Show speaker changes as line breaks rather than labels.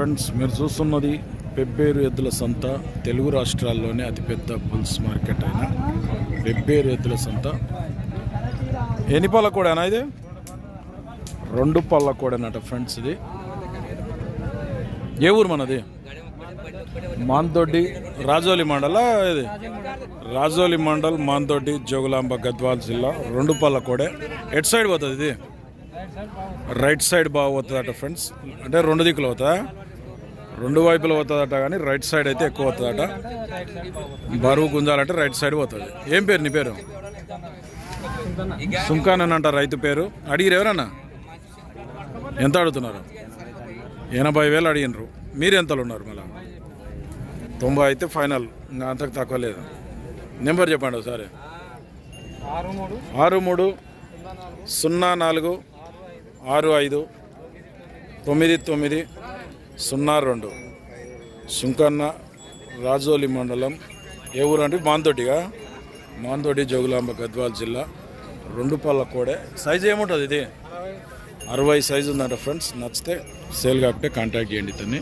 Friends మీరు చూస్తున్నది పెబ్బేరు ఎద్దుల సంత తెలుగు రాష్ట్రాల్లోనే అతిపెద్ద బుల్స్ మార్కెట్ అయిన పెబ్బేరు ఎద్దుల సంత. ఎన్ని పళ్ళ కూడానా ఇది? రెండు పళ్ళ కూడానట ఫ్రెండ్స్ ఇది. ఏ ఊరు మనది? మాందొడ్డి రాజోలి మండల ఇది. రాజోలి మండల్ మాందొడ్డి జోగులాంబ గద్వాల్ జిల్లా. రెండు పళ్ళ కోడే ఎటు సైడ్ పోతుంది ఇది? రైట్ సైడ్ బాగా పోతుందట ఫ్రెండ్స్. అంటే రెండు దిక్కులు అవుతుందా రెండు వైపులు పోతుందట కానీ రైట్ సైడ్ అయితే ఎక్కువ అవుతుందట బరువు గుంజాలంటే రైట్ సైడ్ పోతుంది. ఏం పేరు నీ పేరు? సుంకాన్ అని అంట రైతు పేరు. అడిగిరు ఎవరన్నా? ఎంత అడుగుతున్నారు? ఎనభై వేలు అడిగినరు మీరు ఎంతలో ఉన్నారు మళ్ళీ? తొంభై అయితే ఫైనల్. ఇంకా అంతకు తక్కువ లేదు. నెంబర్ చెప్పండి ఒకసారి. ఆరు మూడు సున్నా నాలుగు ఆరు ఐదు తొమ్మిది తొమ్మిది సున్నా రెండు సుంకన్న రాజోలి మండలం. ఏ ఊరు అంటే మాంతోటిగా మాంతోటి జోగులాంబ గద్వాల్ జిల్లా. రెండు పళ్ళ కోడే. సైజు ఏముంటుంది ఇది? అరవై సైజు ఉందంట ఫ్రెండ్స్. నచ్చితే సేల్ కాబట్టి కాంటాక్ట్ చేయండి ఇతన్ని.